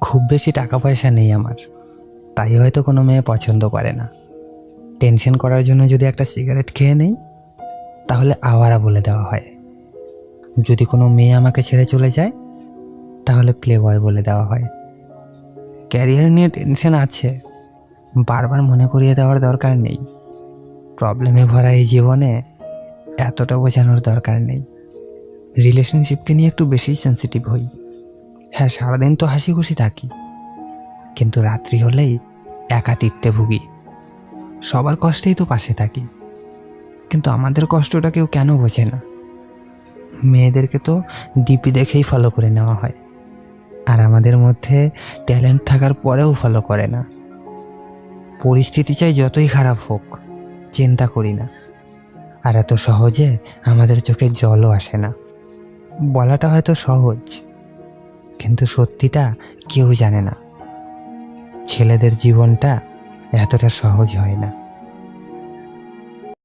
খুব বেশি টাকা পয়সা নেই আমার। তাই হয়তো কোনো মেয়ে পছন্দ করে না। টেনশন করার জন্য যদি একটা সিগারেট খেয়ে নেই, তাহলে আওয়ারা বলে দেওয়া হয়। যদি কোনো মেয়ে আমাকে ছেড়ে চলে যায়, তাহলে প্লে বয় বলে দেওয়া হয়। ক্যারিয়ার নিয়ে টেনশন আছে। বারবার মনে করিয়ে দেওয়ার দরকার নেই। প্রবলেমে ভরা এই জীবনে এতটা বোঝানোর দরকার নেই। রিলেশনশিপকে নিয়ে একটু বেশি সেন্সিটিভ হই। হ্যাঁ সারাদিন তো হাসি খুশি থাকি। কিন্তু রাত্রি হলেই একাতিত্বে ভুগি। সবার কষ্টেই তো পাশে থাকি। কিন্তু আমাদের কষ্টটা কেউ কেন বোঝে না। মেয়েদেরকে তো ডিপি দেখেই ফলো করে নেওয়া হয়। আর আমাদের মধ্যে ট্যালেন্ট থাকার পরেও ফলো করে না। পরিস্থিতি চাই যতই খারাপ হোক, চিন্তা করি না। আর এত সহজে আমাদের চোখে জলও আসে না। বলাটা হয়তো সহজ। কিন্তু সত্যিটা কেউ জানে না। ছেলেদের জীবনটা এতটা সহজ হয় না।